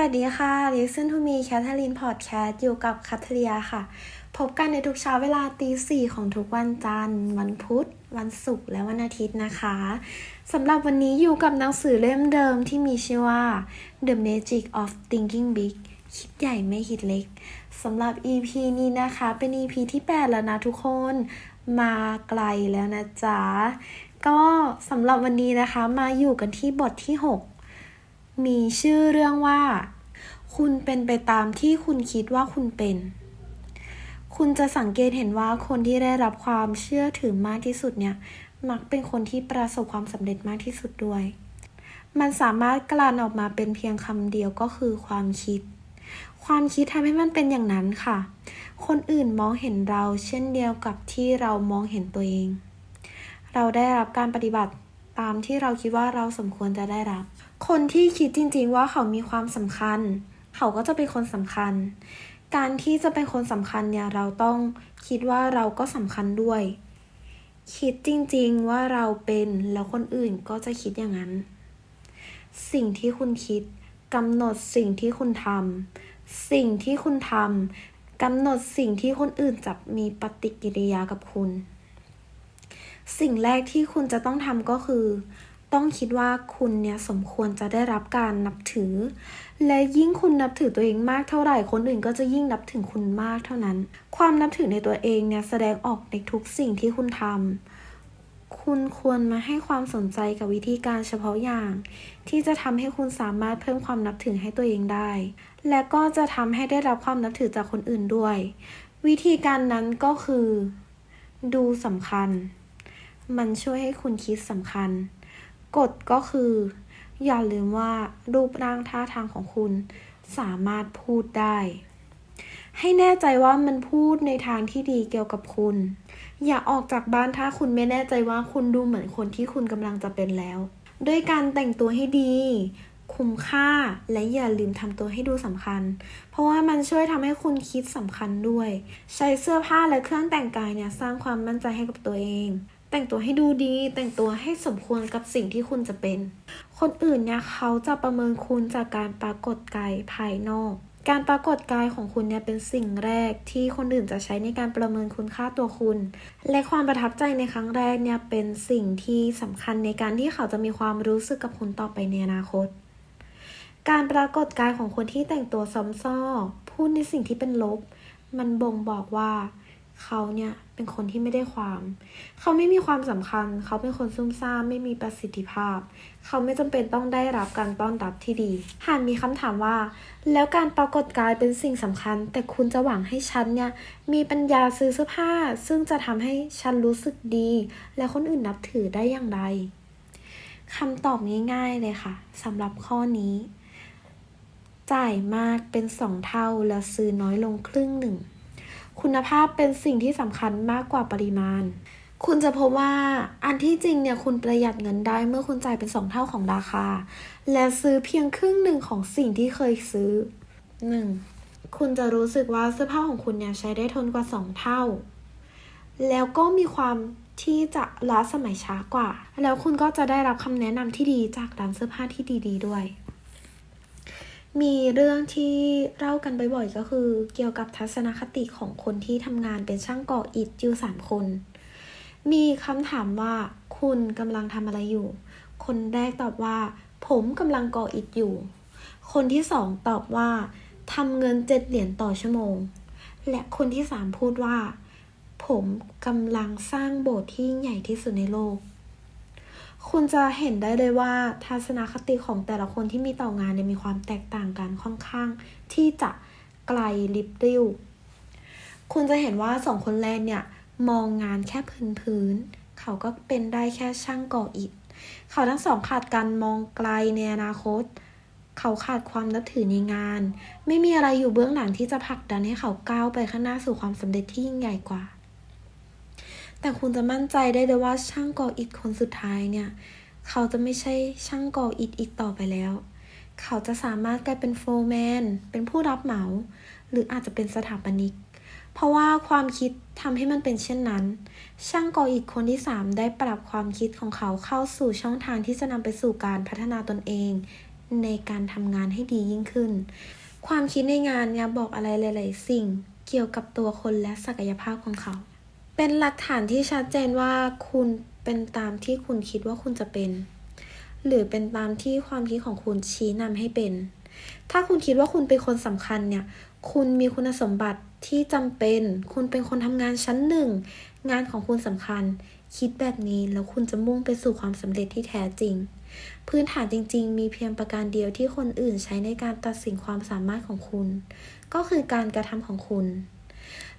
วัสดีค่ะ Listen to me แคทเธอรีนพอดแคสต์อยู่กับคัทเรียค่ะ พบกันในทุกเช้าเวลาตีสี่ของทุกวันจันทร์ วันพุธ วันศุกร์ และวันอาทิตย์นะคะสำหรับวันนี้อยู่กับหนังสือเล่มเดิมที่มีชื่อว่า The Magic of Thinking Big คิดใหญ่ไม่คิดเล็กสำหรับ EP นี้นะคะ เป็น EP ที่ 8 แล้วนะทุกคน มาไกลแล้วนะจ๊ะ ก็สำหรับวันนี้นะคะ มาอยู่กันที่บทที่ 6 มีชื่อเรื่องว่า คุณเป็นไปตามที่คุณคิดว่าคุณเป็น คุณจะสังเกตเห็นว่าคนที่ได้รับความเชื่อถือมากที่สุดเนี่ย มักเป็นคนที่ประสบความสำเร็จมากที่สุดด้วย มันสามารถกลั่นออกมาเป็นเพียงคำเดียวก็คือความคิด ความคิดทำให้มันเป็นอย่างนั้นค่ะ คนอื่นมองเห็นเราเช่นเดียวกับที่เรามองเห็นตัวเอง เราได้รับการปฏิบัติ ตามที่เราคิดว่าเราสมควรจะได้รับ คนที่คิดจริงๆว่าเขามีความสำคัญ เขาก็จะเป็นคนสำคัญ การที่จะเป็นคนสำคัญเนี่ยเราต้องคิดว่าเราก็สำคัญด้วย คิดจริงๆว่าเราเป็นแล้วคนอื่นก็จะคิดอย่างนั้น สิ่งที่คุณคิดกำหนดสิ่งที่คุณทำสิ่งที่คุณทำกำหนดสิ่งที่คนอื่นจะมีปฏิกิริยากับคุณ สิ่งแรกที่คุณจะต้องทำก็คือ ต้องคิดว่าคุณเนี่ยสมควรจะได้รับการนับถือ และยิ่งคุณนับถือตัวเองมากเท่าไหร่คนอื่นก็จะยิ่งนับถือคุณมากเท่านั้น ความนับถือในตัวเองเนี่ยแสดงออกในทุกสิ่งที่คุณทำคุณควรมาให้ความสนใจกับวิธีการเฉพาะอย่าง ที่จะทำให้คุณสามารถเพิ่มความนับถือให้ตัวเองได้ และก็จะทำให้ได้รับความนับถือจากคนอื่นด้วย วิธีการนั้นก็คือ ดูสำคัญ มันช่วยให้คุณคิดสำคัญ กฎก็คือ อย่าลืมว่ารูปร่างท่าทางของคุณสามารถพูดได้ ให้แน่ใจว่ามันพูดในทางที่ดีเกี่ยวกับคุณ อย่าออกจากบ้านถ้าคุณไม่แน่ใจว่าคุณดูเหมือนคนที่คุณกำลังจะเป็นแล้ว ด้วยการแต่งตัวให้ดี คุ้มค่าและอย่าลืมทำตัวให้ดูสำคัญ เพราะว่ามันช่วยทำให้คุณคิดสำคัญด้วย ใช้เสื้อผ้าและเครื่องแต่งกายเนี่ยสร้างความมั่นใจให้กับตัวเอง แต่งตัวให้ดูดี แต่งตัวให้สมควรกับสิ่งที่คุณจะเป็น คนอื่นเนี่ยเขาจะประเมินคุณจากการปรากฏกายภายนอก การปรากฏกายของคุณเนี่ยเป็นสิ่งแรกที่คนอื่นจะใช้ในการประเมินคุณค่าตัวคุณ และความประทับใจในครั้งแรกเนี่ยเป็นสิ่งที่สำคัญในการที่เขาจะมีความรู้สึกกับคุณต่อไปในอนาคต การปรากฏกายของคนที่แต่งตัวซ้ำซ้อพูดในสิ่งที่เป็นลบ มันบ่งบอกว่าเเขาเนี่ยเป็นคนที่ไม่ได้ความ เขาไม่มีความสำคัญ เขาเป็นคนซุ่มซ่ามไม่มีประสิทธิภาพ เขาไม่จำเป็นต้องได้รับการต้อนรับที่ดี หากมีคำถามว่า แล้วการปรากฏกายเป็นสิ่งสำคัญ แต่คุณจะหวังให้ฉันเนี่ยมีปัญญาซื้อเสื้อผ้า ซึ่งจะทำให้ฉันรู้สึกดี และคนอื่นนับถือได้อย่างไรคำตอบง่าย ๆเลยค่ะสำหรับข้อนี้ จ่ายมากเป็นสองเท่าและซื้อน้อยลงครึ่งหนึ่ง คุณภาพเป็นสิ่งที่สำคัญมากกว่าปริมาณ คุณจะพบว่าอันที่จริงเนี่ยคุณประหยัดเงินได้เมื่อคุณจ่ายเป็นสองเท่าของราคา และซื้อเพียงครึ่งหนึ่งของสิ่งที่เคยซื้อหนึ่งคุณจะรู้สึกว่าเสื้อผ้าของคุณเนี่ยใช้ได้ทนกว่าสองเท่า แล้วก็มีความที่จะล้าสมัยช้ากว่า แล้วคุณก็จะได้รับคำแนะนำที่ดีจากร้านเสื้อผ้าที่ดี ๆด้วย มีเรื่องที่เล่ากันบ่อยๆ ก็คือเกี่ยวกับทัศนคติของคนที่ทำงานเป็นช่างก่ออิฐอยู่สามคน มีคำถามว่าคุณกำลังทำอะไรอยู่ คนแรกตอบว่า ผมกำลังก่ออิฐอยู่ คนที่สองตอบว่าทำเงินเจ็ดเหรียญต่อชั่วโมง และคนที่สามพูดว่า ผมกำลังสร้างโบสถ์ที่ใหญ่ที่สุดในโลก คุณจะเห็นได้เลยว่าทัศนคติของแต่ละคนที่มีต่องานเนี่ยมีความแตกต่างกันค่อนข้าง ที่จะไกลลิบลิ่วคุณจะเห็นว่าสองคนแรกเนี่ยมองงานแค่พื้นๆเขาก็เป็นได้แค่ช่างก่ออิฐ เขาทั้งสองขาดการมองไกลในอนาคต เขาขาดความนับถือในงาน ไม่มีอะไรอยู่เบื้องหลังที่จะผลักดันให้เขาก้าวไปข้างหน้าสู่ความสำเร็จที่ยิ่งใหญ่กว่า แต่คุณจะมั่นใจได้เลยว่าช่างก่ออิฐคนสุดท้ายเนี่ย เขาจะไม่ใช่ช่างก่ออิฐอีกต่อไปแล้ว เขาจะสามารถกลายเป็นโฟร์แมน เป็นผู้รับเหมา หรืออาจจะเป็นสถาปนิก เพราะว่าความคิดทำให้มันเป็นเช่นนั้น ช่างก่ออิฐคนที่ 3 ได้ปรับความคิดของเขาเข้าสู่ช่องทางที่จะนำไปสู่การพัฒนาตนเอง ในการทำงานให้ดียิ่งขึ้น ความคิดในงานเนี่ยบอกอะไรหลาย ๆ สิ่งเกี่ยวกับตัวคนและศักยภาพของเขา เป็นหลักฐานที่ชัดเจนว่าคุณเป็นตามที่คุณคิดว่าคุณจะเป็น หรือเป็นตามที่ความคิดของคุณชี้นำให้เป็น ถ้าคุณคิดว่าคุณเป็นคนสำคัญเนี่ย คุณมีคุณสมบัติที่จำเป็น คุณเป็นคนทำงานชั้นหนึ่ง งานของคุณสำคัญ คิดแบบนี้แล้วคุณจะมุ่งไปสู่ความสำเร็จที่แท้จริง พื้นฐานจริง ๆ มีเพียงประการเดียวที่คนอื่นใช้ในการตัดสินความสามารถของคุณ ก็คือการกระทำของคุณ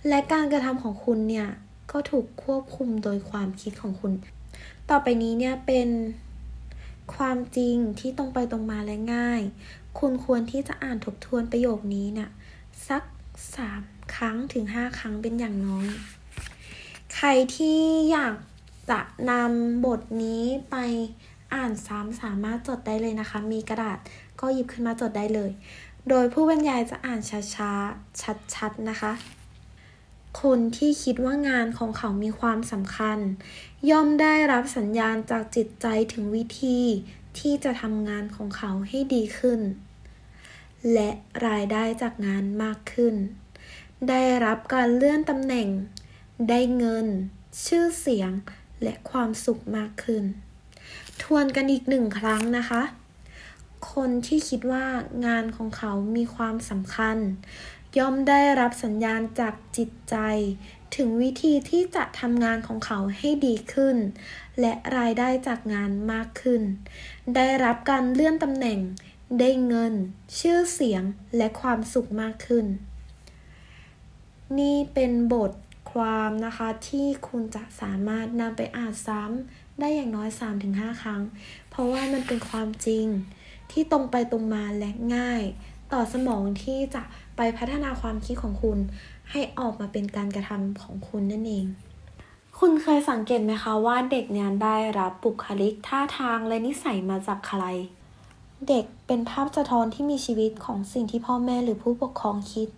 และการกระทำของคุณเนี่ย ก็ถูกควบคุมโดยความคิดของคุณ ต่อไปนี้เนี่ยเป็นความจริงที่ตรงไปตรงมาและง่าย คุณควรที่จะอ่านทบทวนประโยคนี้เนี่ยสักสามครั้งถึงห้าครั้งเป็นอย่างน้อย ใครที่อยากจะนำบทนี้ไปอ่านซ้ำสามารถจดได้เลยนะคะ มีกระดาษก็หยิบขึ้นมาจดได้เลย โดยผู้บรรยายจะอ่านช้าๆ ชัดๆ นะคะ คนที่คิดว่างานของเขามีความสำคัญ ย่อมได้รับสัญญาณจากจิตใจถึงวิธีที่จะทำงานของเขาให้ดีขึ้น และรายได้จากงานมากขึ้น ได้รับการเลื่อนตำแหน่ง ได้เงิน ชื่อเสียง และความสุขมากขึ้น ทวนกันอีกหนึ่งครั้งนะคะ คนที่คิดว่างานของเขามีความสำคัญ ย่อมได้รับสัญญาณจากจิตใจ ถึงวิธีที่จะทำงานของเขาให้ดีขึ้น และรายได้จากงานมากขึ้น ได้รับการเลื่อนตำแหน่ง ได้เงิน ชื่อเสียงและความสุขมากขึ้น นี่เป็นบทความนะคะที่คุณจะสามารถนำไปอ่านซ้ำได้อย่างน้อย 3-5 ครั้ง เพราะว่ามันเป็นความจริงที่ตรงไปตรงมาและง่าย ต่อสมองที่จะ ไปพัฒนาความคิดของคุณ ให้ออกมาเป็นการกระทำของคุณนั่นเอง คุณเคยสังเกตไหมคะว่าเด็กเนี่ยได้รับบุคลิกท่าทางและนิสัยมาจากใคร เด็กเป็นภาพสะท้อนที่มีชีวิตของสิ่งที่พ่อแม่หรือผู้ปกครองคิด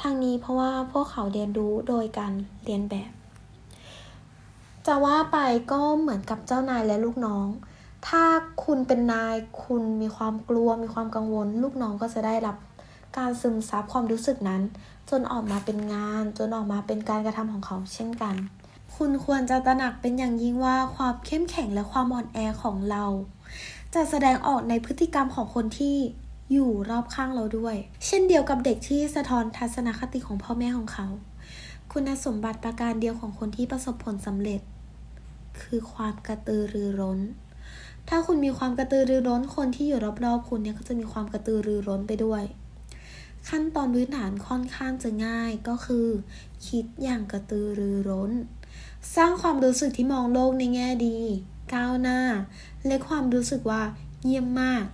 ทางนี้เพราะว่าพวกเขาเรียนรู้โดยการเรียนแบบ จะว่าไปก็เหมือนกับเจ้านายและลูกน้องถ้าคุณเป็นนายคุณมีความกลัวมีความกังวล ลูกน้องก็จะได้รับ การซึมซับความรู้สึกนั้น จนออกมาเป็นงาน จนออกมาเป็นการกระทำของเขาเช่นกัน คุณควรจะตระหนักเป็นอย่างยิ่งว่าความเข้มแข็งและความอ่อนแอของเรา จะแสดงออกในพฤติกรรมของคนที่อยู่รอบข้างเราด้วย เช่นเดียวกับเด็กที่สะท้อนทัศนคติของพ่อแม่ของเขา คุณสมบัติประการเดียวของคนที่ประสบผลสำเร็จ คือความกระตือรือร้น ถ้าคุณมีความกระตือรือร้นคนที่อยู่รอบๆ คุณเนี่ยก็จะมีความกระตือรือร้นไปด้วย ขั้นตอนพื้นฐานค่อนข้างจะง่ายก็คือ คิดอย่างกระตือรือร้น สร้างความรู้สึกที่มองโลกในแง่ดี ก้าวหน้า และความรู้สึกว่าเยี่ยมมาก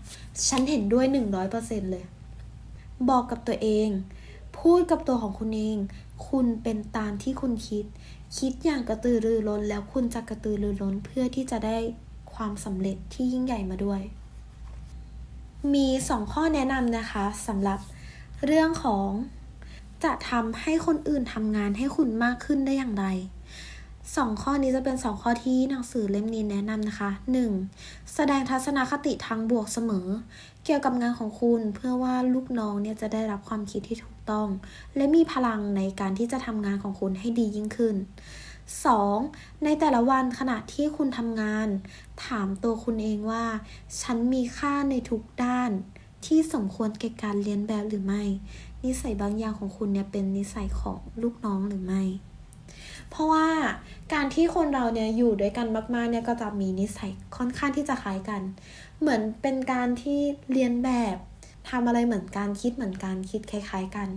ฉันเห็นด้วยหนึ่งร้อยเปอร์เซ็นเลย บอกกับตัวเอง พูดกับตัวของคุณเอง คุณเป็นตามที่คุณคิด คิดอย่างกระตือรือร้น แล้วคุณจะกระตือรือร้นเพื่อที่จะได้ความสำเร็จที่ยิ่งใหญ่มาด้วย มีสองข้อแนะนำนะคะสำหรับ เรื่องของจะทำให้คนอื่นทำงานให้คุณมากขึ้นได้อย่างไรสองข้อนี้จะเป็นสองข้อที่หนังสือเล่มนี้แนะนำนะคะ 1. แสดงทัศนคติทางบวกเสมอ เกี่ยวกับงานของคุณเพื่อว่าลูกน้องเนี่ยจะได้รับความคิดที่ถูกต้อง และมีพลังในการที่จะทำงานของคุณให้ดียิ่งขึ้น 2. ในแต่ละวันขณะที่คุณทำงาน ถามตัวคุณเองว่า ฉันมีค่าในทุกด้าน ที่สมควรแก่การเรียนแบบหรือไม่ นิสัยบางอย่างของคุณเนี่ยเป็นนิสัยของลูกน้องหรือไม่ เพราะว่าการที่คนเราเนี่ยอยู่ด้วยกันมากๆเนี่ยก็จะมีนิสัยค่อนข้างที่จะคล้ายกัน เหมือนเป็นการที่เรียนแบบทำอะไรเหมือนกันคิดเหมือนกันคิดคล้ายๆกัน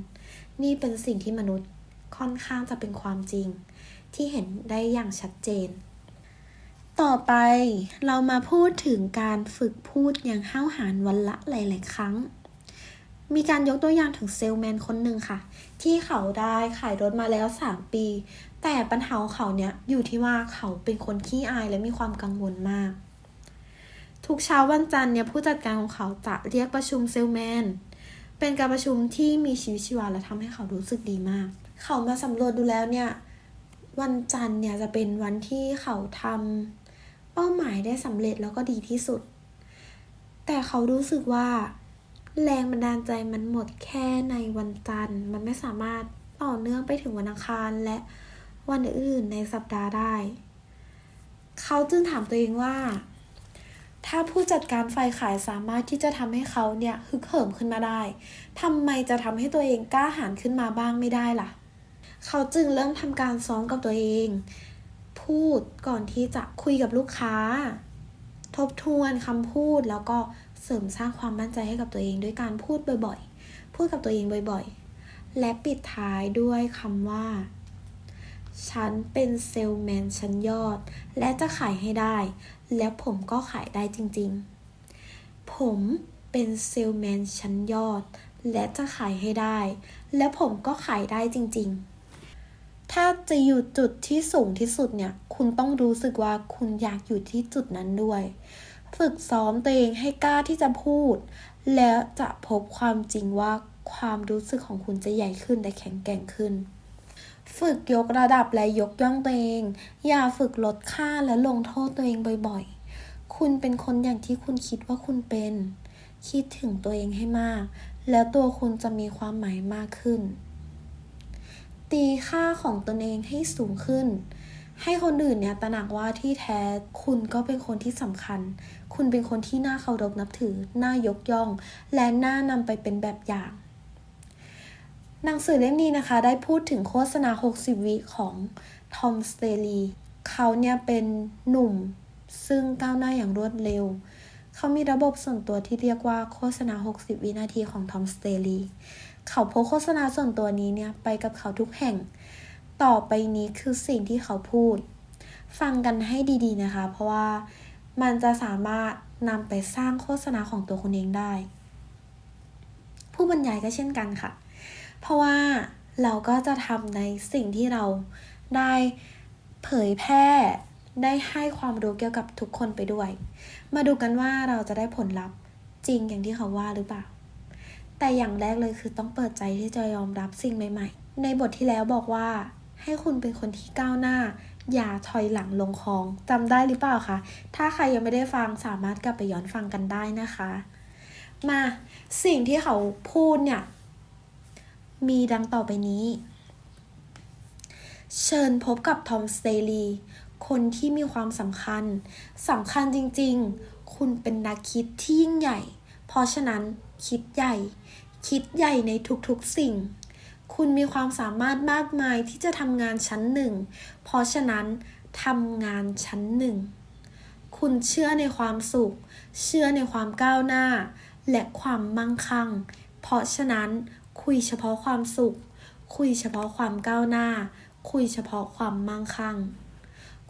นี่เป็นสิ่งที่มนุษย์ค่อนข้างจะเป็นความจริง ที่เห็นได้อย่างชัดเจน ต่อไปเรามาพูดถึงการฝึกพูดอย่างห้าวหาญวันละหลาย ๆ ครั้ง มีการยกตัวอย่างถึงเซลแมนคนหนึ่งค่ะ ที่เขาได้ขายรถมาแล้ว 3 ปี แต่ปัญหาของเขาเนี่ยอยู่ที่ว่าเขาเป็นคนขี้อายและมีความกังวลมาก ทุกเช้าวันจันทร์เนี่ยผู้จัดการของเขาจะเรียกประชุมเซลแมนเป็นการประชุมที่มีชีวิตชีวาและทำให้เขารู้สึกดีมาก เขามาสำรวจดูแล้วเนี่ยวันจันทร์เนี่ยจะเป็นวันที่เขาทำ เป้าหมายได้สำเร็จแล้วก็ดีที่สุด แต่เขารู้สึกว่า แรงบันดาลใจมันหมดแค่ในวันจันทร์ มันไม่สามารถต่อเนื่องไปถึงวันอังคารและวันอื่นในสัปดาห์ได้ เขาจึงถามตัวเองว่า ถ้าผู้จัดการฝ่ายขายสามารถที่จะทำให้เขาเนี่ยฮึกเหิมขึ้นมาได้ทำไมจะทำให้ตัวเองกล้าหาญขึ้นมาบ้างไม่ได้ล่ะ เขาจึงเริ่มทำการซ้อมกับตัวเอง พูดก่อนที่จะคุยกับลูกค้า ทบทวนคำพูดแล้วก็เสริมสร้างความมั่นใจให้กับตัวเองด้วยการพูดบ่อยๆ พูดกับตัวเองบ่อยๆ และปิดท้ายด้วยคำว่า ฉันเป็นเซลแมนชั้นยอด และจะขายให้ได้ และผมก็ขายได้จริงๆ ผมเป็นเซลแมนชั้นยอด และจะขายให้ได้ และผมก็ขายได้จริงๆ ถ้าจะอยู่จุดที่สูงที่สุดเนี่ย คุณต้องรู้สึกว่าคุณอยากอยู่ที่จุดนั้นด้วย ฝึกซ้อมตัวเองให้กล้าที่จะพูด แล้วจะพบความจริงว่าความรู้สึกของคุณจะใหญ่ขึ้นและแข็งแกร่งขึ้น ฝึกยกระดับและยกย่องตัวเอง อย่าฝึกลดค่าและลงโทษตัวเองบ่อยๆ คุณเป็นคนอย่างที่คุณคิดว่าคุณเป็น คิดถึงตัวเองให้มาก แล้วตัวคุณจะมีความหมายมากขึ้น ตีค่าของตนเองให้สูงขึ้น ให้คนอื่นเนี่ยตระหนักว่าที่แท้คุณก็เป็นคนที่สำคัญ คุณเป็นคนที่น่าเคารพนับถือ น่ายกย่อง และน่านำไปเป็นแบบอย่างหนังสือเล่มนี้นะคะได้พูดถึงโฆษณา 60 วิของทอมสเตลีเขาเนี่ยเป็นหนุ่มซึ่งก้าวหน้าอย่างรวดเร็ว เขามีระบบส่วนตัวที่เรียกว่าโฆษณา 60 วินาทีของทอมสเตลี เขาโพกโฆษณาส่วนตัวนี้เนี่ยไปกับเขาทุกแห่ง ต่อไปนี้คือสิ่งที่เขาพูด ฟังกันให้ดีๆนะคะ เพราะว่ามันจะสามารถนำไปสร้างโฆษณาของตัวคุณเองได้ ผู้บรรยายก็เช่นกันค่ะ เพราะว่าเราก็จะทำในสิ่งที่เราได้เผยแพร่ได้ให้ความรู้เกี่ยวกับทุกคนไปด้วย มาดูกันว่าเราจะได้ผลลัพธ์จริงอย่างที่เขาว่าหรือเปล่า แต่อย่างแรกเลยคือต้องเปิดใจที่จะยอมรับสิ่งใหม่ ๆ ในบทที่แล้วบอกว่า ให้คุณเป็นคนที่ก้าวหน้า อย่าถอยหลังลงคลองจำได้หรือเปล่าคะถ้าใครยังไม่ได้ฟังสามารถกลับไปย้อนฟังกันได้นะคะ มาสิ่งที่เขาพูดเนี่ย มีดังต่อไปนี้ เชิญพบกับทอมสเตลีคนที่มีความสำคัญสำคัญจริงๆ คุณเป็นนักคิดที่ยิ่งใหญ่ เพราะฉะนั้นคิดใหญ่ คิดใหญ่ในทุกๆสิ่ง คุณมีความสามารถมากมายที่จะทำงานชั้นหนึ่ง เพราะฉะนั้นทำงานชั้นหนึ่ง คุณเชื่อในความสุข เชื่อในความก้าวหน้า และความมั่งคั่ง เพราะฉะนั้นคุยเฉพาะความสุข คุยเฉพาะความก้าวหน้า คุยเฉพาะความมั่งคั่ง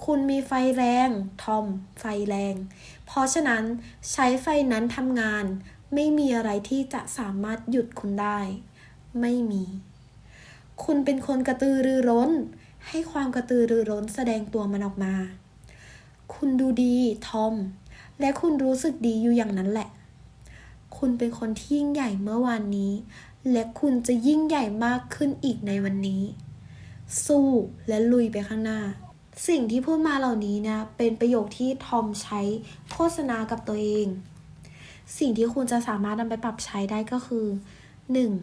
คุณมีไฟแรง ทอม ไฟแรง เพราะฉะนั้นใช้ไฟนั้นทำงาน ไม่มีอะไรที่จะสามารถหยุดคุณได้ ไม่มี คุณเป็นคนกระตือรือร้น ให้ความกระตือรือร้นแสดงตัวมันออกมา คุณดูดีทอม และคุณรู้สึกดีอยู่อย่างนั้นแหละ คุณเป็นคนที่ยิ่งใหญ่เมื่อวานนี้ และคุณจะยิ่งใหญ่มากขึ้นอีกในวันนี้ สู้และลุยไปข้างหน้า สิ่งที่พูดมาเหล่านี้นะเป็นประโยคที่ทอมใช้โฆษณากับตัวเอง สิ่งที่คุณจะสามารถนำไปปรับใช้ได้ก็คือ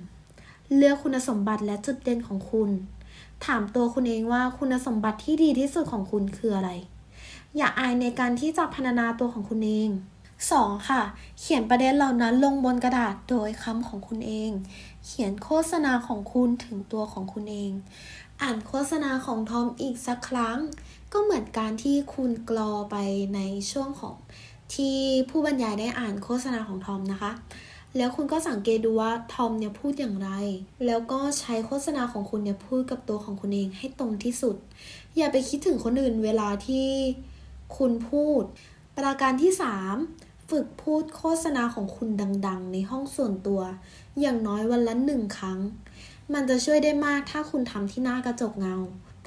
1. เลือกคุณสมบัติและจุดเด่นของคุณ ถามตัวคุณเองว่าคุณสมบัติที่ดีที่สุดของคุณคืออะไร อย่าอายในการที่จะพรรณนาตัวของคุณเอง 2. ค่ะ เขียนประเด็นเหล่านั้นลงบนกระดาษโดยคำของคุณเอง เขียนโฆษณาของคุณถึงตัวของคุณเอง อ่านโฆษณาของทอมอีกสักครั้ง ก็เหมือนการที่คุณกรอไปในช่วงของที่ผู้บรรยายได้อ่านโฆษณาของทอมนะคะ แล้วคุณก็สังเกตดูว่าทอมเนี่ยพูดอย่างไร แล้วก็ใช้โฆษณาของคุณเนี่ยพูดกับตัวของคุณเองให้ตรงที่สุด อย่าไปคิดถึงคนอื่นเวลาที่คุณพูด ประการที่ 3 ฝึกพูดโฆษณาของคุณดัง ๆ ในห้องส่วนตัว อย่างน้อยวันละหนึ่งครั้ง มันจะช่วยได้มากถ้าคุณทำที่หน้ากระจกเงา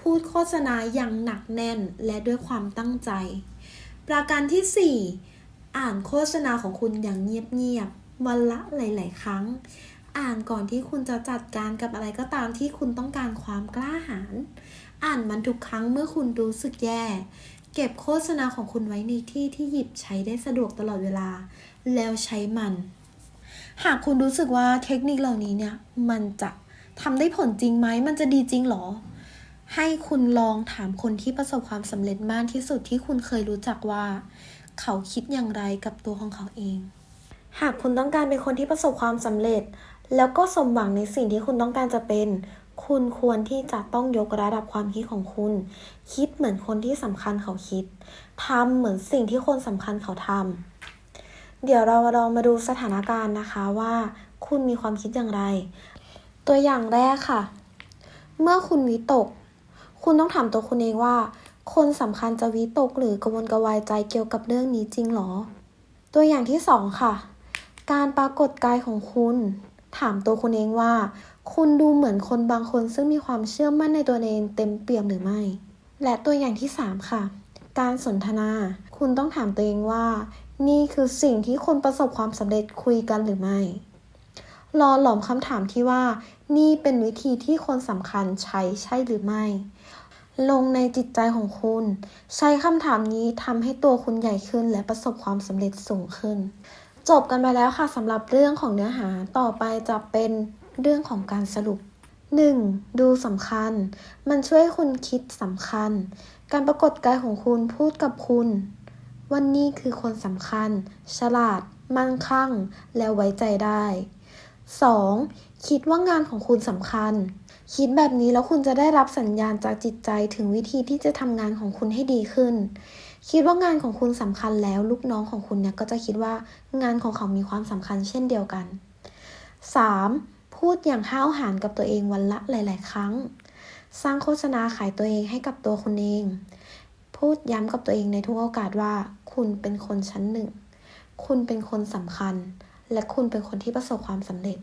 พูดโฆษณาอย่างหนักแน่นและด้วยความตั้งใจ ประการที่ 4 อ่านโฆษณาของคุณอย่างเงียบๆวันละหลาย ๆ ครั้ง อ่านก่อนที่คุณจะจัดการกับอะไรก็ตามที่คุณต้องการความกล้าหาญอ่านมันทุกครั้งเมื่อคุณรู้สึกแย่ เก็บโฆษณาของคุณไว้ในที่ที่หยิบใช้ได้สะดวกตลอดเวลา แล้วใช้มัน หากคุณรู้สึกว่าเทคนิคเหล่านี้เนี่ย มันจะ ทำได้ผลจริงไหม มันจะดีจริงหรอ ให้คุณลองถามคนที่ประสบความสำเร็จมากที่สุดที่คุณเคยรู้จักว่า เขาคิดอย่างไรกับตัวของเขาเอง หากคุณต้องการเป็นคนที่ประสบความสำเร็จ แล้วก็สมหวังในสิ่งที่คุณต้องการจะเป็น คุณควรที่จะต้องยกระดับความคิดของคุณ คิดเหมือนคนที่สำคัญเขาคิดทำเหมือนสิ่งที่คนสำคัญเขาทำเดี๋ยวเราลองมาดูสถานการณ์นะคะว่า คุณมีความคิดอย่างไร ตัวอย่างแรกค่ะ เมื่อคุณวิตก คุณต้องถามตัวคุณเองว่า คนสำคัญจะวิตกหรือกระวนกระวายใจเกี่ยวกับเรื่องนี้จริงหรอ ตัวอย่างที่สองค่ะ การปรากฏกายของคุณ ถามตัวคุณเองว่า คุณดูเหมือนคนบางคนซึ่งมีความเชื่อมั่นในตัวเองเต็มเปี่ยมหรือไม่ และตัวอย่างที่สามค่ะ การสนทนา คุณต้องถามตัวเองว่า นี่คือสิ่งที่คนประสบความสำเร็จคุยกันหรือไม่ รอหลอมคำถามที่ว่า นี่เป็นวิธีที่คนสำคัญใช้ใช่หรือไม่ ลงในจิตใจของคุณ ใช้คำถามนี้ทำให้ตัวคุณใหญ่ขึ้น และประสบความสำเร็จสูงขึ้น จบกันไปแล้วค่ะสำหรับเรื่องของเนื้อหาต่อไปจะเป็นเรื่องของการสรุป 1. ดูสำคัญ มันช่วยคุณคิดสำคัญ การปรากฏกายของคุณพูดกับคุณว่านี่คือคนสำคัญ ฉลาด มั่งคั่ง และไว้ใจได้ 2. คิดว่างานของคุณสำคัญ คิดแบบนี้แล้วคุณจะได้รับสัญญาณจากจิตใจถึงวิธีที่จะทำงานของคุณให้ดีขึ้น คิดว่างานของคุณสำคัญแล้วลูกน้องของคุณเนี่ยก็จะคิดว่างานของเขามีความสำคัญเช่นเดียวกัน 3. พูดอย่างห้าวหาญกับตัวเองวันละหลาย ๆ ครั้ง สร้างโฆษณาขายตัวเองให้กับตัวคุณเอง พูดย้ำกับตัวเองในทุกโอกาสว่า คุณเป็นคนชั้นหนึ่ง คุณเป็นคนสำคัญ และคุณเป็นคนที่ประสบความสำเร็จ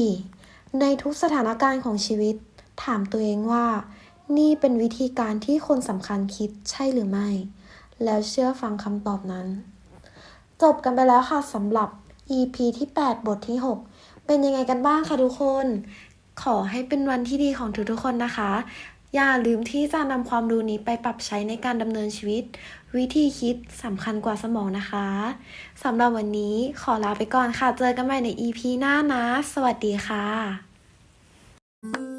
4. ในทุกสถานการณ์ของชีวิต ถามตัวเองว่า นี่เป็นวิธีการที่คนสำคัญคิดใช่หรือไม่ แล้วเชื่อฟังคำตอบนั้น จบกันไปแล้วค่ะสำหรับ EP ที่ 8 บทที่ 6 เป็นยังไงกันบ้างคะทุกคน ขอให้เป็นวันที่ดีของทุกๆคนนะคะ อย่าลืมที่จะนำความรู้นี้ไปปรับใช้ในการดำเนินชีวิต วิธีคิดสำคัญกว่าสมองนะคะสำหรับวันนี้ขอลาไปก่อนค่ะ เจอกันใหม่ใน EP หน้านะ สวัสดีค่ะ thank you